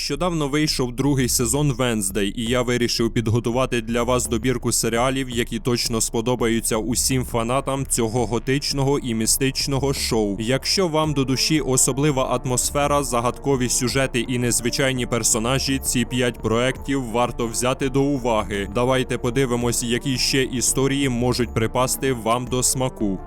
Нещодавно вийшов другий сезон Венздей, і я вирішив підготувати для вас добірку серіалів, які точно сподобаються усім фанатам цього готичного і містичного шоу. Якщо вам до душі особлива атмосфера, загадкові сюжети і незвичайні персонажі, ці п'ять проєктів варто взяти до уваги. Давайте подивимось, які ще історії можуть припасти вам до смаку.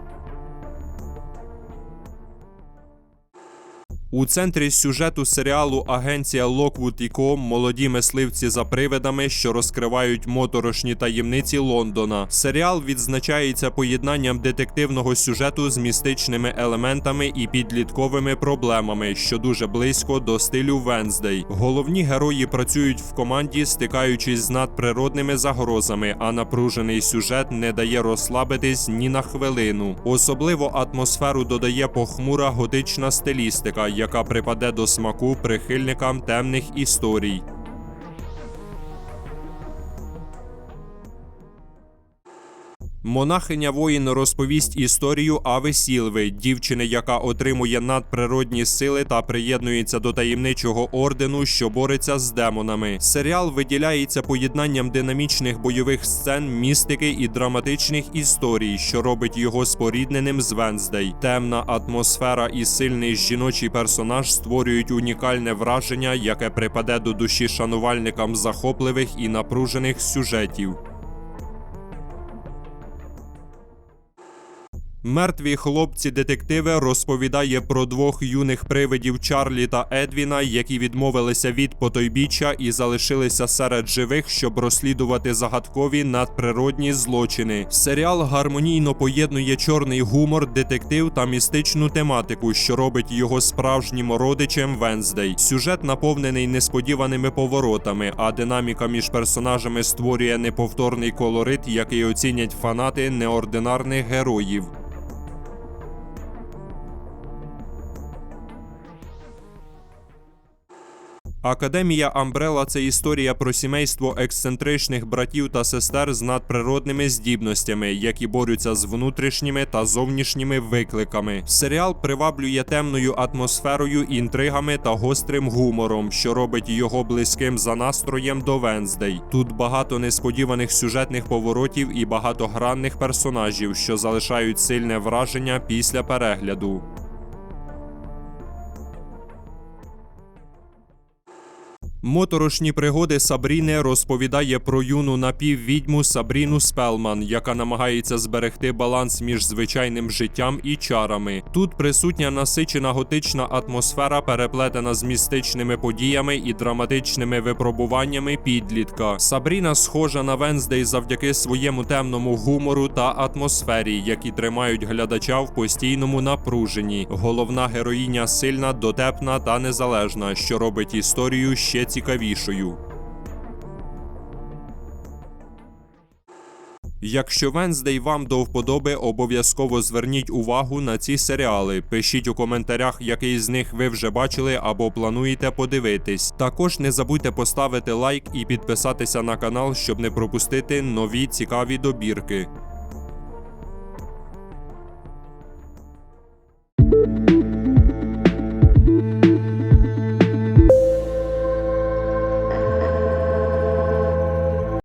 У центрі сюжету серіалу Агенція Локвуд і Ко молоді мисливці за привидами, що розкривають моторошні таємниці Лондона. Серіал відзначається поєднанням детективного сюжету з містичними елементами і підлітковими проблемами, що дуже близько до стилю Венздей. Головні герої працюють в команді, стикаючись з надприродними загрозами, а напружений сюжет не дає розслабитись ні на хвилину. Особливо атмосферу додає похмура готична стилістика, яка припаде до смаку прихильникам темних історій. Монахиня воїн розповість історію Ави Сілви, дівчини, яка отримує надприродні сили та приєднується до таємничого ордену, що бореться з демонами. Серіал виділяється поєднанням динамічних бойових сцен, містики і драматичних історій, що робить його спорідненим з Венздей. Темна атмосфера і сильний жіночий персонаж створюють унікальне враження, яке припаде до душі шанувальникам захопливих і напружених сюжетів. Мертві хлопці-детективи розповідає про двох юних привидів Чарлі та Едвіна, які відмовилися від потойбіччя і залишилися серед живих, щоб розслідувати загадкові надприродні злочини. Серіал гармонійно поєднує чорний гумор, детектив та містичну тематику, що робить його справжнім родичем Венздей. Сюжет наповнений несподіваними поворотами, а динаміка між персонажами створює неповторний колорит, який оцінять фанати неординарних героїв. Академія Амбрела це історія про сімейство ексцентричних братів та сестер з надприродними здібностями, які борються з внутрішніми та зовнішніми викликами. Серіал приваблює темною атмосферою, інтригами та гострим гумором, що робить його близьким за настроєм до Венздей. Тут багато несподіваних сюжетних поворотів і багатогранних персонажів, що залишають сильне враження після перегляду. Моторошні пригоди Сабріни розповідає про юну напіввідьму Сабріну Спелман, яка намагається зберегти баланс між звичайним життям і чарами. Тут присутня насичена готична атмосфера, переплетена з містичними подіями і драматичними випробуваннями підлітка. Сабріна схожа на Венздей завдяки своєму темному гумору та атмосфері, які тримають глядача в постійному напруженні. Головна героїня сильна, дотепна та незалежна, що робить історію ще цікавішою. Якщо Венздей вам до вподоби, обов'язково зверніть увагу на ці серіали. Пишіть у коментарях, який з них ви вже бачили або плануєте подивитись. Також не забудьте поставити лайк і підписатися на канал, щоб не пропустити нові цікаві добірки.